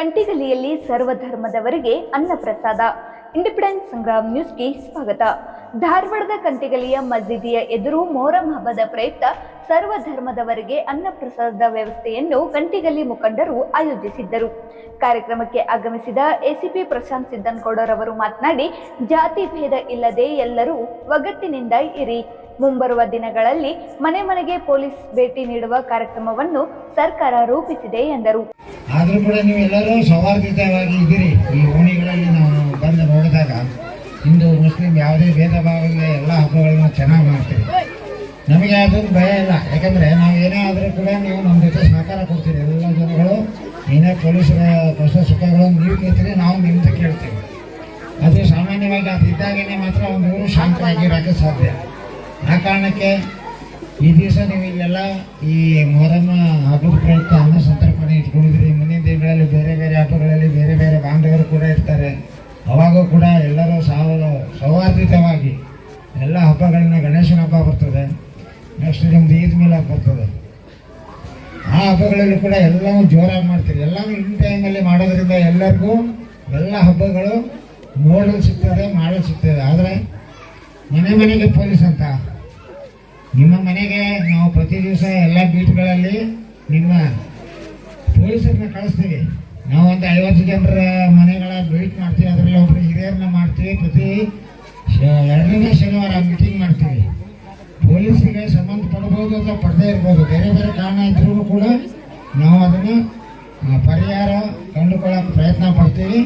ಕಂಟಿಗಲಿಯಲ್ಲಿ ಸರ್ವಧರ್ಮದವರಿಗೆ ಅನ್ನಪ್ರಸಾದ independence Sangram ನ್ಯೂಸ್ಗೆ ಸ್ವಾಗತ. ಧಾರವಾಡದ ಕಂಟಿಗಲಿಯ ಮಸೀದಿಯ ಎದುರು ಮೊಹರಂ ಹಬ್ಬದ ಪ್ರಯುಕ್ತ ಸರ್ವಧರ್ಮದವರಿಗೆ ಅನ್ನಪ್ರಸಾದದ ವ್ಯವಸ್ಥೆಯನ್ನು ಕಂಟಿಗಲಿ ಮುಖಂಡರು ಆಯೋಜಿಸಿದ್ದರು. ಕಾರ್ಯಕ್ರಮಕ್ಕೆ ಆಗಮಿಸಿದ ಎಸಿಪಿ ಪ್ರಶಾಂತ್ ಸಿದ್ದನ್ಗೌಡರವರು ಮಾತನಾಡಿ, ಜಾತಿ ಭೇದ ಇಲ್ಲದೆ ಎಲ್ಲರೂ ಒಗ್ಗಟ್ಟಿನಿಂದ ಇರಿ. ಮುಂಬರುವ ದಿನಗಳಲ್ಲಿ ಮನೆ ಮನೆಗೆ ಪೊಲೀಸ್ ಭೇಟಿ ನೀಡುವ ಕಾರ್ಯಕ್ರಮವನ್ನು ಸರ್ಕಾರ ರೂಪಿಸಿದೆ ಎಂದರು. ಆದರೂ ಕೂಡ ನೀವೆಲ್ಲರೂ ಸೌಹಾರ್ದಿತವಾಗಿ ಇದ್ದೀರಿ. ಈ ಓಣಿಗಳಲ್ಲಿ ನಾವು ಬಂದು ನೋಡಿದಾಗ ಹಿಂದೂ, ಮುಸ್ಲಿಂ ಯಾವುದೇ ಭೇದ ಭಾವ ಇಲ್ಲ ಎಲ್ಲ ಹಬ್ಬಗಳನ್ನ ಚೆನ್ನಾಗಿ ಮಾಡ್ತೀವಿ ನಮಗೆ ಅದೊಂದು ಭಯ ಇಲ್ಲ. ಯಾಕಂದರೆ ನಾವು ಏನೇ ಆದರೂ ಕೂಡ ನೀವು ನಮ್ಮ ಜೊತೆ ಸಹಕಾರ ಕೊಡ್ತೀರಿ. ಎಲ್ಲ ಜನಗಳು ಏನೇ ಪೊಲೀಸರ ಕಷ್ಟ ಸುಖಗಳನ್ನು ನೀವು ಕೇಳ್ತೀರಿ, ನಾವು ನಿಮ್ದು ಕೇಳ್ತೀವಿ. ಅದು ಸಾಮಾನ್ಯವಾಗಿ ಅದು ಇದ್ದಾಗಲೇ ಮಾತ್ರ ಒಂದು ಊರು ಶಾಂತವಾಗಿರೋಕ್ಕೆ ಸಾಧ್ಯ. ಆ ಕಾರಣಕ್ಕೆ ಈ ದಿವಸ ನೀವು ಇಲ್ಲೆಲ್ಲ ಈ ಮೊಹರಂ ಹಬ್ಬದ ಪ್ರಯುಕ್ತ ಅನ್ನ ಸಂತರ್ಪಣೆ ಇಟ್ಕೊಂಡಿದ್ರಿ ಮುಂದಿನ ದಿನಗಳಲ್ಲಿ ಬೇರೆ ಬೇರೆ ಹಬ್ಬಗಳಲ್ಲಿ ಬೇರೆ ಬೇರೆ ಬಾಂಧವರು ಕೂಡ ಇರ್ತಾರೆ. ಅವಾಗೂ ಕೂಡ ಎಲ್ಲರೂ ಸಾವ ಸೌಹಾರ್ದಿತವಾಗಿ ಎಲ್ಲ ಹಬ್ಬಗಳನ್ನ ಗಣೇಶನ ಹಬ್ಬ ಬರ್ತದೆ. ನೆಕ್ಸ್ಟ್ ನಿಮ್ದು ಈದ್ ಹಬ್ಬ ಬರ್ತದೆ. ಆ ಹಬ್ಬಗಳಲ್ಲಿ ಕೂಡ ಎಲ್ಲವೂ ಜೋರಾಗಿ ಮಾಡ್ತೀರಿ. ಎಲ್ಲವೂ ಇನ್ ಟೈಮಲ್ಲಿ ಮಾಡೋದ್ರಿಂದ ಎಲ್ಲರಿಗೂ ಎಲ್ಲ ಹಬ್ಬಗಳು ನೋಡಲು ಸಿಗ್ತದೆ, ಮಾಡಲು ಸಿಗ್ತದೆ. ಆದರೆ ಮನೆ ಮನೆಗೆ ಪೊಲೀಸ್ ಅಂತ. ನಿಮ್ಮ ಮನೆಗೆ ನಾವು ಪ್ರತಿ ದಿವಸ ಎಲ್ಲ ಬೀಟ್ಗಳಲ್ಲಿ ನಿಮ್ಮ ಪೊಲೀಸರನ್ನ ಕಳಿಸ್ತೀವಿ. ನಾವು ಒಂದು ಐವತ್ತು ಜನರ ಮನೆಗಳ ಬೀಟ್ ಮಾಡ್ತೀವಿ, ಅದರಲ್ಲಿ ಒಬ್ಬರು ಹಿರಿಯರನ್ನ ಮಾಡ್ತೀವಿ, ಪ್ರತಿ ಎರಡನೇ ಶನಿವಾರ ಮೀಟಿಂಗ್ ಮಾಡ್ತೀವಿ. ಪೊಲೀಸರಿಗೆ ಸಂಬಂಧ ಪಡ್ಬೋದು ಅಥವಾ ಪಡದೇ ಇರ್ಬೋದು, ಬೇರೆ ಬೇರೆ ಕಾರಣ ಇದ್ರೂ ಕೂಡ ನಾವು ಅದನ್ನು ಪರಿಹಾರ ಕಂಡುಕೊಳ್ಳೋಕೆ ಪ್ರಯತ್ನ ಪಡ್ತೀವಿ.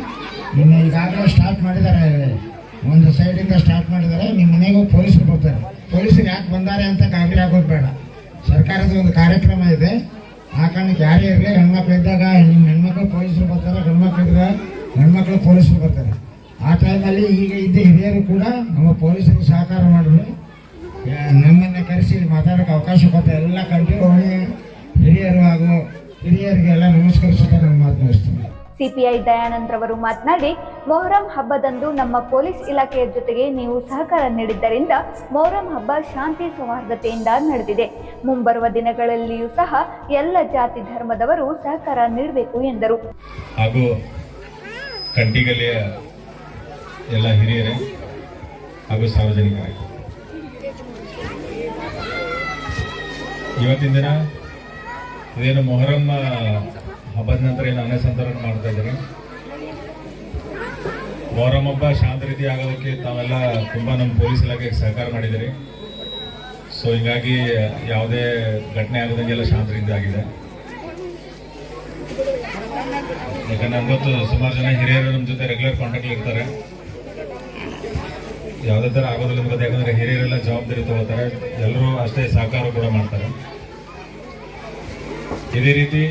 ಇನ್ನು ಈಗಾಗಲೇ ಸ್ಟಾರ್ಟ್ ಮಾಡಿದ್ದಾರೆ ಒಂದು ಸೈಡಿಂದ ಸ್ಟಾರ್ಟ್ ಮಾಡಿದರೆ ನಿಮ್ಮ ಮನೆಗೂ ಪೊಲೀಸರು ಬರ್ತಾರೆ. ಪೊಲೀಸರು ಯಾಕೆ ಬಂದಾರೆ ಅಂತ ಗಾಬರಿ ಆಗೋದು ಬೇಡ. ಸರ್ಕಾರದ ಒಂದು ಕಾರ್ಯಕ್ರಮ ಇದೆ. ಆ ಕಾರಣಕ್ಕೆ ಯಾರೇ ಇರಲಿ, ಹೆಣ್ಮಕ್ಳು ಇದ್ದಾಗ ನಿಮ್ಮ ಹೆಣ್ಮಕ್ಳು ಪೊಲೀಸರು ಬರ್ತಾರೆ, ಗಂಡ್ಮಕ್ಳು ಇದ್ದಾಗ ಹೆಣ್ಮಕ್ಳು ಪೊಲೀಸರು ಬರ್ತಾರೆ. ಆ ಟೈಮಲ್ಲಿ ಈಗ ಇದ್ದ ಹಿರಿಯರು ಕೂಡ ನಮ್ಮ ಪೊಲೀಸರಿಗೆ ಸಹಕಾರ ಮಾಡಿದ್ರು. ನಮ್ಮನ್ನು ಕರೆಸಿ ಮಾತಾಡೋಕೆ ಅವಕಾಶ ಕೊಡ್ತಾರೆ ಎಲ್ಲ ಕಂಟಿನ್ಯೂ ಹಿರಿಯರು ಹಾಗೂ ಹಿರಿಯರಿಗೆಲ್ಲ ನಮಸ್ಕರಿಸುತ್ತಾ ನಾನು ಮಾತನಾಡಿಸ್ತೀನಿ ಸಿಪಿಐ ದಯಾನಂದ್ ರವರು ಮಾತನಾಡಿ, ಮೊಹರಂ ಹಬ್ಬದಂದು ನಮ್ಮ ಪೊಲೀಸ್ ಇಲಾಖೆಯ ಜೊತೆಗೆ ನೀವು ಸಹಕಾರ ನೀಡಿದ್ದರಿಂದ ಮೊಹರಂ ಹಬ್ಬ ಶಾಂತಿ ಸೌಹಾರ್ದತೆಯಿಂದ ನಡೆದಿದೆ. ಮುಂಬರುವ ದಿನಗಳಲ್ಲಿಯೂ ಸಹ ಎಲ್ಲ ಜಾತಿ ಧರ್ಮದವರು ಸಹಕಾರ ನೀಡಬೇಕು ಎಂದರು. ಹಾಗೂ ಎಲ್ಲ ಹಿರಿಯರೇ ಹಾಗೂ ಸಾರ್ವಜನಿಕರೇ, ಇವತ್ತಿನ ದಿನ ಇದೇನು ಮೊಹರಂ ಹಬ್ಬದ ನಂತರ ಏನು ಅನ್ನಸಂತರಣ ಮಾಡ್ತಾ ಇದ್ದಾರೆ? ಮೊಹರಂ ಹಬ್ಬ ಶಾಂತ ರೀತಿ ಆಗೋದಕ್ಕೆ ತಾವೆಲ್ಲ ತುಂಬ ನಮ್ಮ ಪೊಲೀಸ್ ಇಲಾಖೆಗೆ ಸಹಕಾರ ಮಾಡಿದ್ದೀರಿ. ಸೊ ಹೀಗಾಗಿ ಯಾವುದೇ ಘಟನೆ ಆಗದಂಗೆಲ್ಲ ಶಾಂತ ರೀತಿ ಆಗಿದೆ. ಯಾಕಂದ್ರೆ ನಮ್ಗೊತ್ತು ಗೊತ್ತು ಸುಮಾರು ಜನ ಹಿರಿಯರು ನಮ್ಮ ಜೊತೆ ರೆಗ್ಯುಲರ್ ಕಾಂಟ್ಯಾಕ್ಟ್ ಇರ್ತಾರೆ. ಯಾವುದೇ ಥರ ಆಗೋದಿಲ್ಲ ಅಂತ ಯಾಕಂದ್ರೆ ಹಿರಿಯರೆಲ್ಲ ಜವಾಬ್ದಾರಿ ತಗೋತಾರೆ. ಎಲ್ಲರೂ ಅಷ್ಟೇ ಸಹಕಾರ ಕೂಡ ಮಾಡ್ತಾರೆ. ಇದೇ ರೀತಿ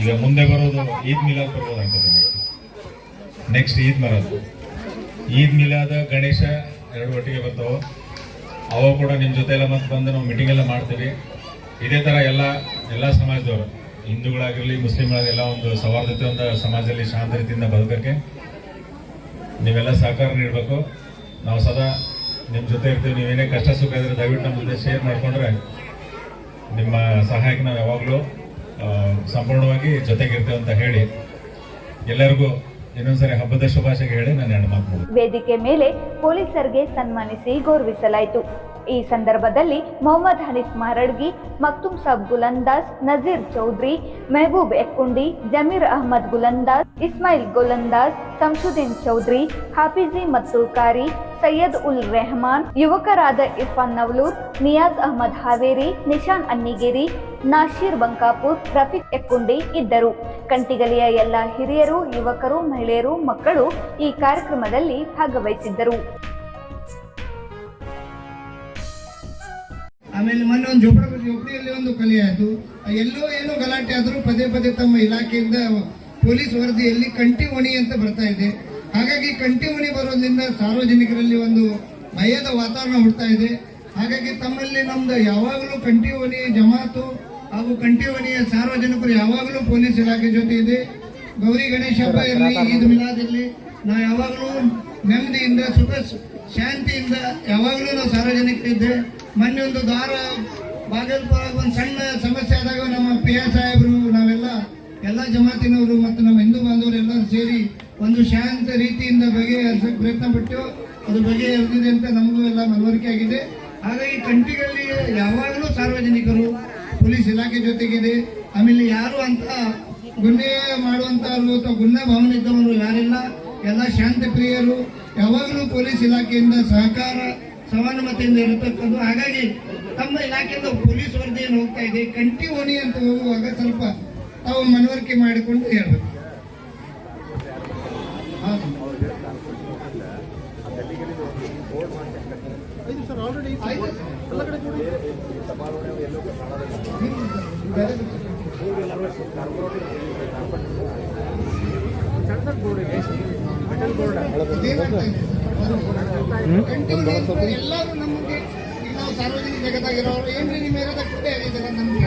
ಈಗ ಮುಂದೆ ಬರೋದು ಈದ್ ಮಿಲಾದ್ ಬರ್ಬೋದು ಅನ್ಕೋತೀನಿ. ನೆಕ್ಸ್ಟ್ ಈದ್ ಬರೋದು ಈದ್ ಮಿಲಾದ ಗಣೇಶ ಎರಡು ಒಟ್ಟಿಗೆ ಬರ್ತಾವೆ. ಅವಾಗ ಕೂಡ ನಿಮ್ಮ ಜೊತೆ ಎಲ್ಲ ಮತ್ತೆ ಬಂದು ನಾವು ಮೀಟಿಂಗ್ ಎಲ್ಲ ಮಾಡ್ತೀವಿ ಇದೇ ಥರ ಎಲ್ಲ ಎಲ್ಲ ಸಮಾಜದವರು. ಹಿಂದೂಗಳಾಗಿರಲಿ ಮುಸ್ಲಿಮ್ಗಳಾಗೆಲ್ಲ ಒಂದು ಸೌಹಾರ್ದತೆ ಒಂದು ಸಮಾಜದಲ್ಲಿ ಶಾಂತ ರೀತಿಯಿಂದ ಬದುಕಕ್ಕೆ ನೀವೆಲ್ಲ ಸಹಕಾರ ನೀಡಬೇಕು. ನಾವು ಸದಾ ನಿಮ್ಮ ಜೊತೆ ಇರ್ತೀವಿ. ನೀವೇನೇ ಕಷ್ಟ ಸುಖ ಇದ್ರೆ ದಯವಿಟ್ಟು ನಮ್ಮ ಜೊತೆ ಶೇರ್ ಮಾಡಿಕೊಂಡ್ರೆ ನಿಮ್ಮ ಸಹಾಯಕ್ಕೆ ನಾವು ಯಾವಾಗಲೂ ಸಂಪೂರ್ಣವಾಗಿ ಜೊತೆಗಿರ್ತೇವೆ ಅಂತ ಹೇಳಿ ಎಲ್ಲರಿಗೂ ಇನ್ನೊಂದ್ಸರಿ ಹಬ್ಬದ ಶುಭಾಶಯ ಹೇಳಿ ನಾನು ಮಾತು ವೇದಿಕೆ ಮೇಲೆ ಪೊಲೀಸರಿಗೆ ಸನ್ಮಾನಿಸಿ ಗೌರವಿಸಲಾಯಿತು. ಈ ಸಂದರ್ಭದಲ್ಲಿ ಮೊಹಮ್ಮದ್ ಹನೀಫ್ ಮಾರಡ್ಗಿ, ಮಕ್ತುಮ್ ಸಾಬ್ ಗುಲಂದಾಸ್ ನಜೀರ್ ಚೌಧರಿ, ಮೆಹಬೂಬ್ ಎಕ್ಕುಂಡಿ, ಜಮೀರ್ ಅಹಮದ್ ಗುಲಂದಾಸ್ ಇಸ್ಮಾಯಿಲ್ ಗುಲಂದಾಸ್ ಸಂಶುದ್ದೀನ್ ಚೌಧರಿ, ಹಾಫಿಜಿ ಮತ್ತು ಕಾರಿ ಸೈಯದ್ ಉಲ್ ರೆಹಮಾನ್, ಯುವಕರಾದ ಇರ್ಫಾನ್ ನವಲೂರ್, ನಿಯಾಜ್ ಅಹಮದ್ ಹಾವೇರಿ, ನಿಶಾನ್ ಅನ್ನಿಗೇರಿ, ನಾಶೀರ್ ಬಂಕಾಪುರ್, ರಫೀಕ್ ಎಕ್ಕುಂಡಿ ಇದ್ದರು. ಕಂಟಿಗಲಿಯ ಎಲ್ಲ ಹಿರಿಯರು, ಯುವಕರು, ಮಹಿಳೆಯರು, ಮಕ್ಕಳು ಈ ಕಾರ್ಯಕ್ರಮದಲ್ಲಿ ಭಾಗವಹಿಸಿದ್ದರು. ಆಮೇಲೆ ಮೊನ್ನೆ ಒಂದು ಜೋಪಡ ಜೋಪಡಿಯಲ್ಲಿ ಒಂದು ಕೊಲೆ ಆಯಿತು. ಎಲ್ಲೋ ಏನೋ ಗಲಾಟೆ ಆದರೂ ಪದೇ ಪದೇ ತಮ್ಮ ಇಲಾಖೆಯಿಂದ ಪೊಲೀಸ್ ವರದಿಯಲ್ಲಿ ಕಂಟಿ ಓಣಿ ಅಂತ ಬರ್ತಾ ಇದೆ. ಹಾಗಾಗಿ ಕಂಟಿ ಓಣಿ ಬರೋದ್ರಿಂದ ಸಾರ್ವಜನಿಕರಲ್ಲಿ ಒಂದು ಭಯದ ವಾತಾವರಣ ಹುಡ್ತಾ ಇದೆ. ಹಾಗಾಗಿ ತಮ್ಮಲ್ಲಿ ನಮ್ದು ಯಾವಾಗಲೂ ಕಂಟಿ ಓಣಿಯ ಜಮಾತು ಹಾಗೂ ಕಂಟಿ ಓಣಿಯ ಸಾರ್ವಜನಿಕರು ಯಾವಾಗಲೂ ಪೊಲೀಸ್ ಇಲಾಖೆ ಜೊತೆ ಇದೆ. ಗೌರಿ ಗಣೇಶ ಹಬ್ಬ ಇರಲಿ, ಈದ್ ಮಿಲಾದ್ ಇರಲಿ, ನಾವು ಯಾವಾಗಲೂ ನೆಮ್ಮದಿಯಿಂದ, ಸುಖ, ಶಾಂತಿಯಿಂದ ಯಾವಾಗಲೂ ನಾವು ಸಾರ್ವಜನಿಕರಿದ್ದೆ ಮೊನ್ನೆ ಒಂದು ದಾರ ಬಾಗಲಪುರ ಒಂದು ಸಣ್ಣ ಸಮಸ್ಯೆ ಆದಾಗ ನಮ್ಮ ಪಿ ಎಸ್ ಸಾಹೇಬರು, ನಾವೆಲ್ಲ ಎಲ್ಲ ಜಮಾತಿನವರು ಮತ್ತು ನಮ್ಮ ಹಿಂದೂ ಬಾಂಧವರು ಎಲ್ಲರೂ ಸೇರಿ ಒಂದು ಶಾಂತ ರೀತಿಯಿಂದ ಬಗೆಹರಿಸಕ್ಕೆ ಪ್ರಯತ್ನ ಪಟ್ಟು ಅದು ಬಗೆಹರಿದಿದೆ ಅಂತ ನಮಗೂ ಎಲ್ಲ ಮನವರಿಕೆ ಆಗಿದೆ. ಹಾಗಾಗಿ ಕಂಟಿಗಳಲ್ಲಿ ಯಾವಾಗಲೂ ಸಾರ್ವಜನಿಕರು, ಪೊಲೀಸ್ ಇಲಾಖೆ ಜೊತೆಗಿದೆ. ಆಮೇಲೆ ಯಾರು ಅಂತ ಗುನ್ನೆ ಮಾಡುವಂಥವ್ರು ಅಥವಾ ಗುಣ ಭಾವನೆ ಇದ್ದವರು ಯಾರಿಲ್ಲ. ಎಲ್ಲ ಶಾಂತ ಪ್ರಿಯರು ಯಾವಾಗಲೂ ಪೊಲೀಸ್ ಇಲಾಖೆಯಿಂದ ಸಹಕಾರ ಸಮಾನಮತೆಯಿಂದ ಇರತಕ್ಕದ್ದು. ಹಾಗಾಗಿ ತಮ್ಮ ಇಲಾಖೆಯಿಂದ ಪೊಲೀಸ್ ವರದಿ ಏನು ಹೋಗ್ತಾ ಇದೆ. ಕಂಟಿ ಓಣಿ ಅಂತ ಹೋಗುವಾಗ ಸ್ವಲ್ಪ ತಾವು ಮನವರಿಕೆ ಮಾಡಿಕೊಂಡು ಹೇಳ್ಬೇಕು. ಹಾ. ಎಲ್ಲರೂ ನಮಗೆ ಸಾರ್ವಜನಿಕ ಜಗತ್ತಾಗಿರೋರು ಏನ್ರಿ ನಿಮ್ಮ ಇರೋದಕ್ಕೆ ನಮ್ಗೆ